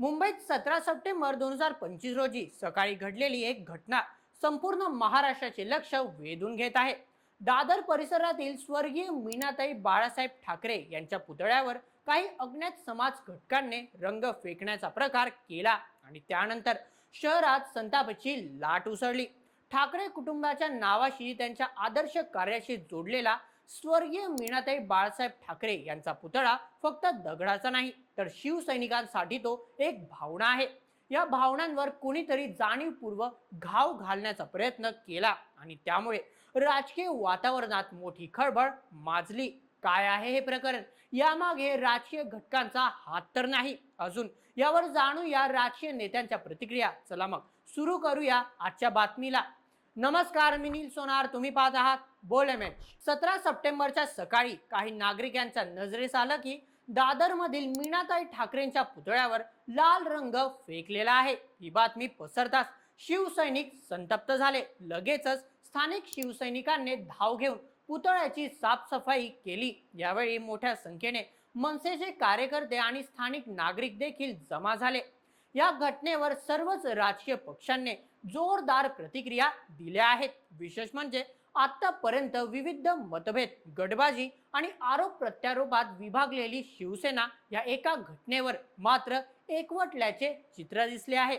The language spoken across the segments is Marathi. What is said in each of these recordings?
मुंबईत सतरा सप्टेंबर दोन हजार पंचवीस रोजी सकाळी घडलेली एक घटना संपूर्ण महाराष्ट्राचे लक्ष वेधून घेत आहे. दादर परिसरातील स्वर्गीय मीनाताई बाळासाहेब ठाकरे यांच्या पुतळ्यावर काही अज्ञात समाज घटकांनी रंग फेकण्याचा प्रकार केला आणि त्यानंतर शहरात संतापाची लाट उसळली. ठाकरे कुटुंबाच्या नावाशी त्यांच्या आदर्श कार्याशी जोडलेला स्वर्गीय मीनाताई बाळासाहेब ठाकरे यांचा पुतळा फक्त दगडाचा नाही तर शिवसैनिकांसाठी तो एक भावना आहे. या भावनांवर कोणीतरी जाणीवपूर्व घाव घालण्याचा प्रयत्न केला आणि त्यामुळे राजकीय वातावरणात मोठी खळबळ माजली. काय आहे हे प्रकरण? यामागे राजकीय घटकांचा हात तर नाही. अजून यावर जाणू या राजकीय नेत्यांच्या प्रतिक्रिया. चला मग सुरू करूया आजच्या बातमीला. नमस्कार मी नील सोनार. तुम्ही पाहत आहात बोल एम एच. सतरा सप्टेंबरच्या सकाळी काही नागरिकांच्या नजरेस आलं की दादर मधील मीनाताई ठाकरेंच्या पुतळ्यावर लाल रंग फेकलेला आहे. ही बातमी पसरताच शिवसैनिक संतप्त झाले. लगेचच स्थानिक शिवसैनिकांनी धाव घेऊन पुतळ्याची साफसफाई केली. यावेळी मोठ्या संख्येने मनसेचे कार्यकर्ते आणि स्थानिक नागरिक देखील जमा झाले. या घटनेवर सर्वच राजकीय पक्षांनी जोरदार प्रतिक्रिया दिल्या आहेत. विशेष म्हणजे आतापर्यंत विविध मतभेद गटबाजी आणि आरोप प्रत्यारोपात विभागलेली शिवसेना या एका घटनेवर मात्र एकवटल्याचे चित्र दिसले आहे.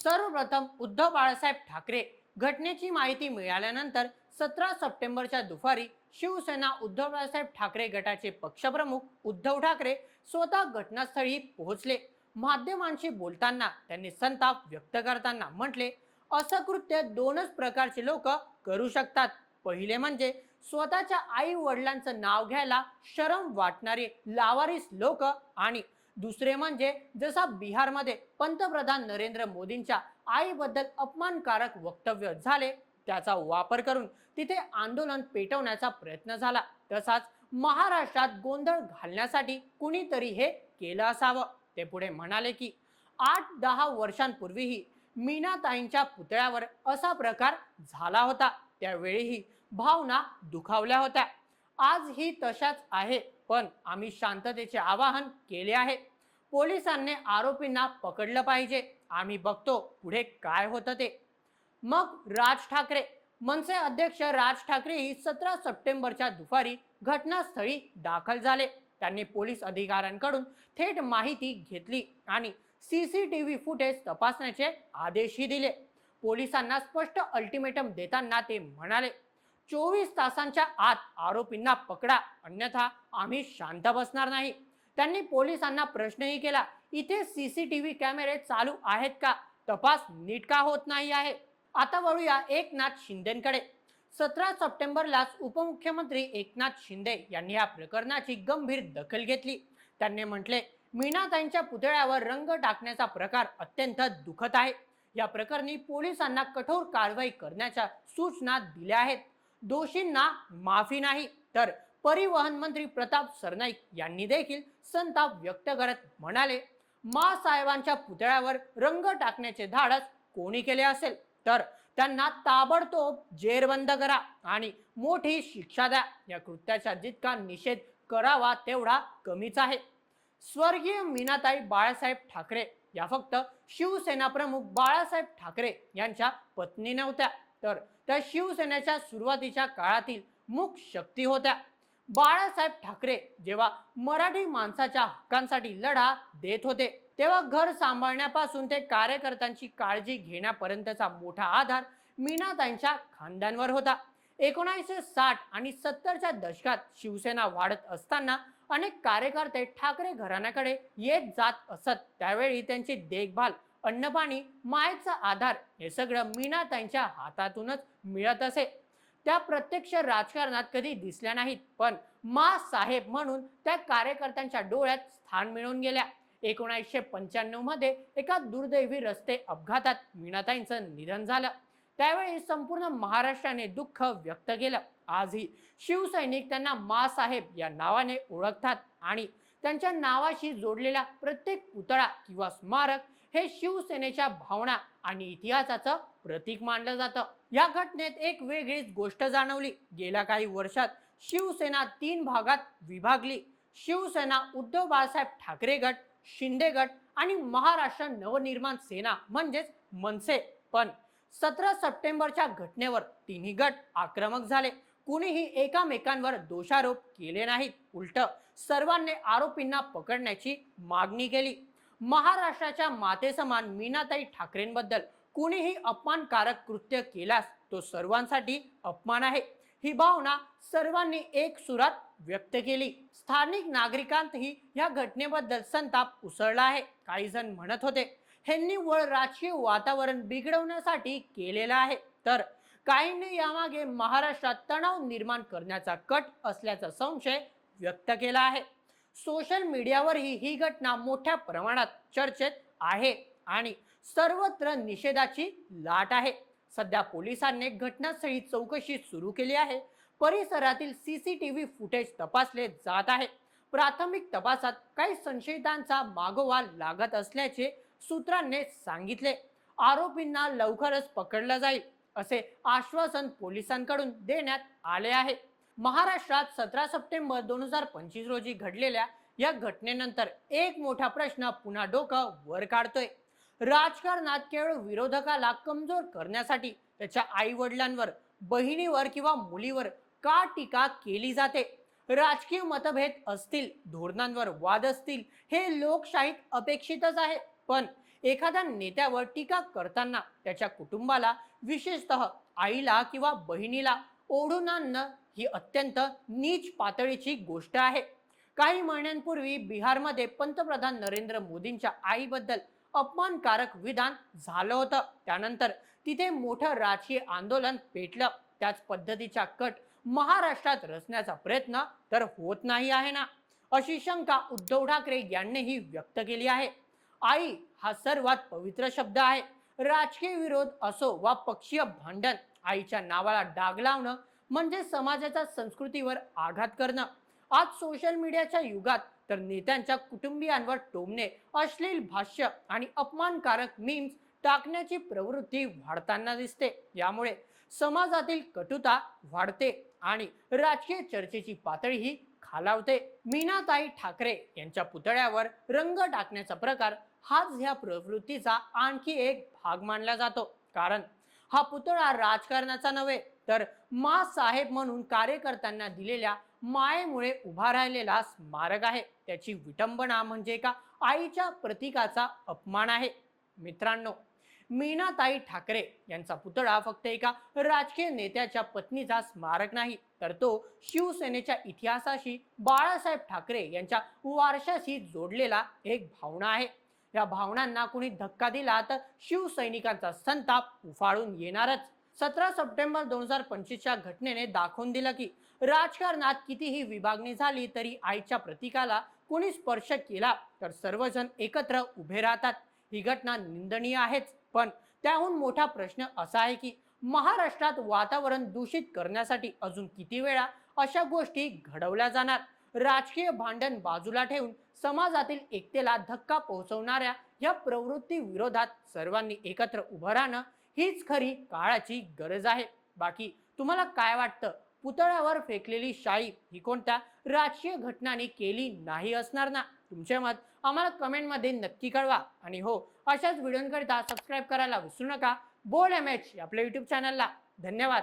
सर्वप्रथम उद्धव बाळासाहेब ठाकरे घटनेची माहिती मिळाल्यानंतर सतरा सप्टेंबरच्या दुपारी शिवसेना उद्धव बाळासाहेब ठाकरे गटाचे पक्षप्रमुख उद्धव ठाकरे स्वतः घटनास्थळी पोहोचले. माध्यमांशी बोलताना त्यांनी संताप व्यक्त करताना म्हटले असं कृत्य दोनच प्रकारचे लोक करू शकतात. पहिले म्हणजे स्वतःच्या आई वडिलांचं नाव घ्यायला शरम वाटणारे लावारिस लोक आणि दुसरे म्हणजे जसा बिहारमध्ये पंतप्रधान नरेंद्र मोदींच्या आईबद्दल अपमानकारक वक्तव्य झाले त्याचा वापर करून तिथे आंदोलन पेटवण्याचा प्रयत्न झाला. तसाच महाराष्ट्रात गोंधळ घालण्यासाठी कुणीतरी हे केलं असावं. ते पुढे म्हणाले की आठ दहा वर्षांपूर्वीही मीनाताईंच्या पुतळ्यावर असा प्रकार झाला होता. त्यावेळीही भावना दुखावल्या होत्या. आजही तशाच आहे पण आम्ही शांततेचे आवाहन केले आहे. पोलिसांनी आरोपींना पकडलं पाहिजे. आम्ही बघतो पुढे काय होतं ते. मग राज ठाकरे. मनसे अध्यक्ष राज ठाकरेही सतरा सप्टेंबरच्या दुपारी घटनास्थळी दाखल झाले. त्यांनी पोलीस अधिकाऱ्यांकडून थेट माहिती घेतली आणि C C T V footage तपासण्याचे आदेशही दिले. पोलिसांना स्पष्ट अल्टिमेटम देताना ते म्हणाले चोवीस तासांच्या आत आरोपींना पकडा अन्यथा आम्ही शांत बसणार नाही. त्यांनी पोलिसांना प्रश्नही केला इथे सीसीटीव्ही कॅमेरे चालू आहेत का? तपास नीट का होत नाही आहे? आता वळूया एकनाथ शिंदेकडे. सतरा सप्टेंबरलाच उपमुख्यमंत्री एकनाथ शिंदे यांनी या प्रकरणाची गंभीर दखल घेतली. त्यांनी म्हटले मीनाताईंच्या पुतळ्यावर रंग टाकण्याचा प्रकार अत्यंत दुखत आहे. या प्रकरणी पोलिसांना कठोर कारवाई करण्याच्या सूचना दिल्या आहेत. दोषींना माफी नाही. तर परिवहन मंत्री प्रताप सरनाईक यांनी देखील संताप व्यक्त करत म्हणाले मा साहेबांच्या पुतळ्यावर रंग टाकण्याचे धाडस कोणी केले असेल? तर त्यांना ताबडतोब जेरबंद करा आणि मोठी शिक्षा द्या. या कृत्याचा जितका निषेध करावा तेवढा कमीच आहे. स्वर्गीय मीनाताई बाळासाहेब ठाकरे या फक्त शिवसेना प्रमुख बाळासाहेब ठाकरे यांच्या पत्नी नव्हत्या. तर त्या शिवसेनेच्या सुरुवातीच्या काळातील मुख शक्ती होत्या. बाळासाहेब ठाकरे जेव्हा मराठी माणसाच्या हक्कांसाठी लढा देत होते तेव्हा घर सांभाळण्यापासून ते कार्यकर्त्यांची काळजी घेण्यापर्यंतचा मोठा आधार मीनाताईंच्या खांद्यांवर होता. एकोणीसशे साठ आणि सत्तरच्या दशकात शिवसेना वाढत असताना अनेक कार्यकर्ते ठाकरे घराण्याकडे येत जात असत त्यावेळी त्यांची देखभाल अन्नपाणी मायेचा आधार हे सगळं मीनाताईंच्या हातातूनच मिळत असे. त्या प्रत्यक्ष राजकारणात कधी दिसल्या नाहीत पण मा साहेब म्हणून त्या कार्यकर्त्यांच्या डोळ्यात स्थान मिळवून गेल्या. एकोणीसशे पंच्याण्णवमध्ये एका दुर्दैवी रस्ते अपघातात मीनाताईंचं निधन झालं. त्यावेळी संपूर्ण महाराष्ट्राने दुःख व्यक्त केलं. आजही शिवसैनिक त्यांना मा साहेब या नावाने ओळखतात आणि त्यांच्या नावाशी जोडलेला प्रत्येक पुतळा किंवा स्मारक हे शिवसेनेच्या भावना आणि इतिहासाचं प्रतीक मानलं जातं. या घटनेत एक वेगळीच गोष्ट जाणवली. गेल्या काही वर्षात शिवसेना तीन भागात विभागली. शिवसेना उद्धव बाळासाहेब ठाकरे गट शिंदे गट आणि महाराष्ट्र नवनिर्माण सेना म्हणजेच मनसे. पण सतरा सप्टेंबरच्या घटनेवर तिन्ही गट आक्रमक झाले. कुणीही एकामेकांवर दोषारोप केले नाहीत. उलट सर्वांनी आरोपींना पकडण्याची मागणी केली. महाराष्ट्राच्या मातेसमान मीनाताई ठाकरेंबद्दल कुणीही अपमानकारक कृत्य केल्यास तो सर्वांसाठी अपमान आहे. ही भावना सर्वांनी एक सुरात व्यक्त केली. स्थानिक नागरिकांतही या घटनेबद्दल संताप उसळला आहे. काही जण म्हणत होते हे निव्वळ राजकीय वातावरण बिघडवण्यासाठी केलेलं आहे. तर काहींनी यामागे महाराष्ट्रात तणाव निर्माण करण्याचा कट असल्याचा संशय व्यक्त केला आहे. सोशल मीडियावरही ही घटना मोठ्या प्रमाणात चर्चेत आहे आणि सर्वत्र निषेधाची लाट आहे. सध्या पोलिसांनी घटनास्थळी चौकशी सुरू केली आहे. परिसरातील सीसीटीव्ही फुटेज तपासले जात आहे. प्राथमिक तपासात काही संशयितांचा मागोवा लागत असल्याचे सूत्रांनी सांगितले. आरोपींना लवकरच पकडलं जाईल. असे आश्वासन पोलिसांकडून देण्यात आले आहे. महाराष्ट्रात सतरा सप्टेंबर दोन हजार पंचवीस रोजी घडलेल्या या घटनेनंतर एक मोठा प्रश्न पुन्हा डोकं वर काढतोय. राजकारणात केवळ विरोधकाला कमजोर करण्यासाठी त्याच्या आई वडिलांवर बहिणीवर किंवा मुलीवर का टीका केली जाते? राजकीय मतभेद असतील धोरणांवर वाद असतील हे लोकशाहीत अपेक्षितच आहे. पण एखाद्या नेत्यावर टीका करताना त्याच्या कुटुंबाला विशेषतः आईला किंवा बहिणीला ओढून आणणं ही अत्यंत नीच पातळीची गोष्ट आहे. काही महिन्यांपूर्वी बिहारमध्ये पंतप्रधान नरेंद्र मोदींच्या आईबद्दल अपमानकारक विधान झालं होतं. त्यानंतर तिथे मोठं राजकीय आंदोलन पेटलं. त्याच पद्धतीचा कट महाराष्ट्रात रचण्याचा प्रयत्न तर होत नाही आहे ना? अशी शंका उद्धव ठाकरे यांनीही व्यक्त केली आहे. आई हा सर्वात पवित्र शब्द आहे. राजकीय विरोध असो वा पक्षीय भांडण आईच्या नावाला डाग लावणं म्हणजे समाजाच्या संस्कृतीवर आघात करणं. आज सोशल मीडियाच्या युगात तर नेत्यांच्या कुटुंबियांवर टोमणे अश्लील भाष्य आणि अपमानकारक मीम्स टाकण्याची प्रवृत्ती वाढताना दिसते. यामुळे समाजातील कटुता वाढते आणि राजकीय चर्चेची पातळीही खालावते. मीनाताई ठाकरे यांच्या पुतळ्यावर रंग टाकण्याचा प्रकार हाच ह्या प्रवृत्तीचा आणखी एक भाग मानला जातो. कारण हा पुतळा राजकारणाचा नव्हे तर मा साहेब म्हणून कार्यकर्त्यांना दिलेल्या मायेमुळे उभा राहिलेला स्मारक आहे. त्याची विटंबना म्हणजे एका आईच्या प्रतीकाचा अपमान आहे. मित्रांनो मीनाताई ठाकरे यांचा पुतळा फक्त एका राजकीय नेत्याच्या पत्नीचा स्मारक नाही तर तो शिवसेनेच्या इतिहासाशी बाळासाहेब ठाकरे यांच्या वारशाशी जोडलेला एक भावना आहे. या भावनांना कुणी धक्का दिला तर शिवसैनिकांचा संताप उफाळून येणारच. सतरा सप्टेंबर दोन हजार पंचवीसच्या घटनेने दाखवून दिलं की राजकारणात कितीही विभागणी झाली तरी आईच्या प्रतीकाला कोणी स्पर्श केला तर सर्वजण एकत्र उभे राहतात. ही घटना निंदनीय आहेच. पण त्याहून मोठा प्रश्न असा आहे की महाराष्ट्रात वातावरण दूषित करण्यासाठी अजून किती वेळा अशा गोष्टी घडवल्या जाणार? राजकीय भांडण बाजूला ठेवून समाजातील एकतेला धक्का पोहोचवणाऱ्या या प्रवृत्ती विरोधात सर्वांनी एकत्र उभं राहणं हीच खरी काळाची गरज आहे. बाकी तुम्हाला काय वाटतं? पुतळ्यावर फेकलेली शाई ही कोणत्या राजकीय घटनांनी केली नाही असणार ना? तुमचे मत आम्हाला कमेंटमध्ये नक्की कळवा. आणि हो अशाच व्हिडिओंकरिता सबस्क्राईब करायला विसरू नका. बोल एम एच आपल्या युट्यूब चॅनलला धन्यवाद.